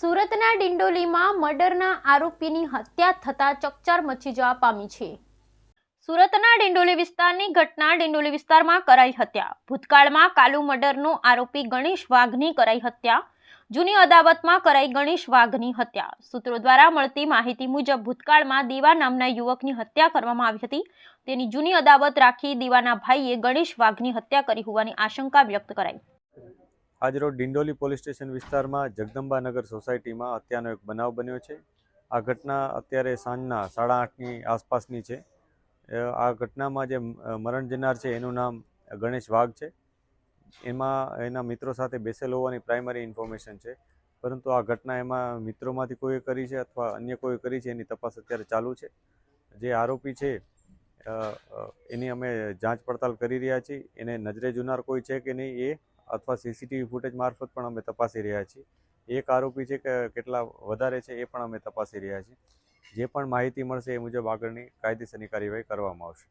સુરતના ડિંડોલીમાં મર્ડરના આરોપીની હત્યા થતાં ચકચાર મચી જવા પામી છે. સુરતના ડિંડોલી વિસ્તારની ઘટના ડિંડોલી વિસ્તારમાં કરાઈ હત્યા. ભૂતકાળમાં કાલુ મર્ડરનો આરોપી ગણેશ વાઘની કરાઈ હત્યા. જૂની અદાવતમાં કરાઈ ગણેશ વાઘની હત્યા. સૂત્રો દ્વારા મળતી માહિતી મુજબ ભૂતકાળમાં દીવા નામના યુવકની હત્યા કરવામાં આવી હતી. તેની જૂની અદાવત રાખી દીવાના ભાઈએ ગણેશ વાઘની હત્યા કરી હોવાની આશંકા વ્યક્ત કરાઈ. આજરોજ ડિંડોલી પોલીસ સ્ટેશન વિસ્તારમાં જગદંબાનગર સોસાયટીમાં હત્યાનો એક બનાવ બન્યો છે. આ ઘટના અત્યારે સાંજના સાડા આઠની આસપાસની છે. આ ઘટનામાં જે મરણ જનાર છે એનું નામ ગણેશ વાઘ છે. એમાં, એના મિત્રો સાથે બેસેલ હોવાની પ્રાઇમરી ઇન્ફોર્મેશન છે. પરંતુ આ ઘટના એમાં મિત્રોમાંથી કોઈએ કરી છે અથવા અન્ય કોઈ કરી છે એની તપાસ અત્યારે ચાલુ છે. જે આરોપી છે એની અમે જાંચ પડતાલ કરી રહ્યા છીએ. એને નજરે જુનાર કોઈ છે કે નહીં એ અથવા સીસીટીવી ફૂટેજ મારફત પણ અમે તપાસી રહ્યા છીએ. એક આરોપી છે કે કેટલા વધારે છે એ પણ અમે તપાસી રહ્યા છીએ. જે પણ માહિતી મળશે એ મુજબ આગળની કાયદેસરની કાર્યવાહી કરવામાં આવશે.